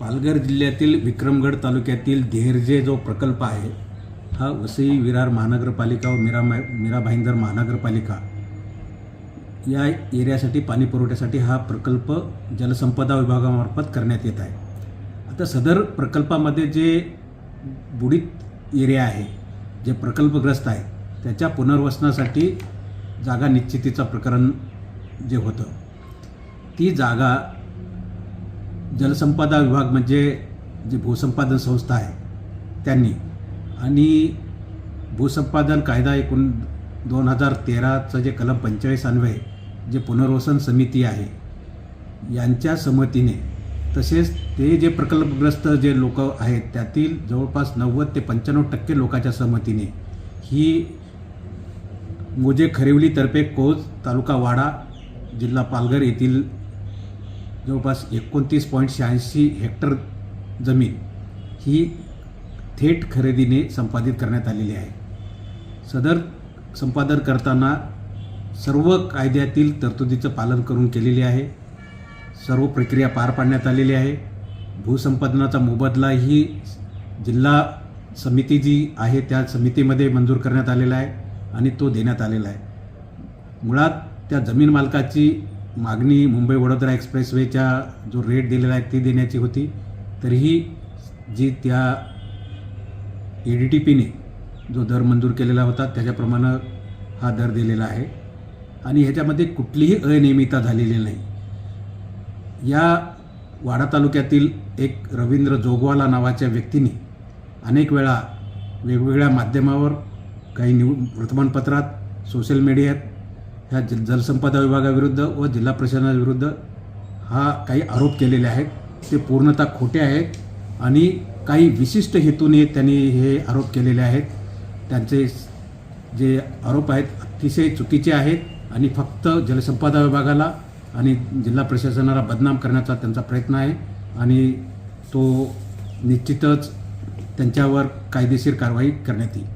पालघर जिल्ह्यातील विक्रमगड तालुक्यातील धेरजे जो प्रकल्प आहे हा वसई विरार महानगरपालिका व मीरा मीरा भाईंदर महानगरपालिका या एरियासाठी पाणी पुरवठ्यासाठी हा प्रकल्प जलसंपदा विभागामार्फत करण्यात येत आहे. आता सदर प्रकल्पामध्ये जे बुडीत एरिया आहे जे प्रकल्पग्रस्त आहे त्याच्या पुनर्वसनासाठी जागा निश्चितीचं प्रकरण जे होतं ती जागा जलसंपदा विभाग म्हणजे जी भूसंपादन संस्था आहे त्यांनी. आणि भूसंपादन कायदा एकूण दोन हजार तेराचं जे कलम पंचेचाळीस अन्वये जे पुनर्वसन समिती आहे यांच्या संमतीने तसेच ते जे प्रकल्पग्रस्त जे लोक आहेत त्यातील जवळपास नव्वद ते पंच्याण्णव टक्के लोकांच्या संमतीने ही मोजे खरेवलीतर्फे कोच तालुका वाडा जिल्हा पालघर येथील जवळपास एकोणतीस पॉईंट शहाऐंशी हेक्टर जमीन ही थेट खरेदीने संपादित करण्यात आलेली आहे. सदर संपादन करताना सर्व कायद्यातील तरतुदीचं पालन करून केलेली आहे. सर्व प्रक्रिया पार पाडण्यात आलेली आहे. भूसंपादनाचा मोबदला ही जिल्हा समिती जी आहे त्या समितीमध्ये मंजूर करण्यात आलेला आहे आणि तो देण्यात आलेला आहे. मुळात त्या जमीन मालकाची मागणी मुंबई वडोदरा एक्सप्रेसवेच्या जो रेट दिलेला आहे ती देण्याची होती. तरीही जी त्या ए डी टी पीने जो दर मंजूर केलेला होता त्याच्याप्रमाणे हा दर दिलेला आहे. आणि ह्याच्यामध्ये कुठलीही अनियमितता झालेली नाही. या वाडा तालुक्यातील एक रवींद्र जोगवाला नावाच्या व्यक्तीने अनेक वेळा वेगवेगळ्या माध्यमावर काही न्यू वर्तमानपत्रात सोशल मीडियात ह्या जल जलसंपदा विभागाविरुद्ध व जिल्हा प्रशासनाविरुद्ध हा काही आरोप केलेले आहेत. ते पूर्णतः खोटे आहेत आणि काही विशिष्ट हेतूने त्यांनी हे आरोप केलेले आहेत. त्यांचे जे आरोप आहेत अतिशय चुकीचे आहेत आणि फक्त जलसंपदा विभागाला आणि जिल्हा प्रशासनाला बदनाम करण्याचा त्यांचा प्रयत्न आहे आणि तो निश्चितच त्यांच्यावर कायदेशीर कारवाई करण्यात येईल.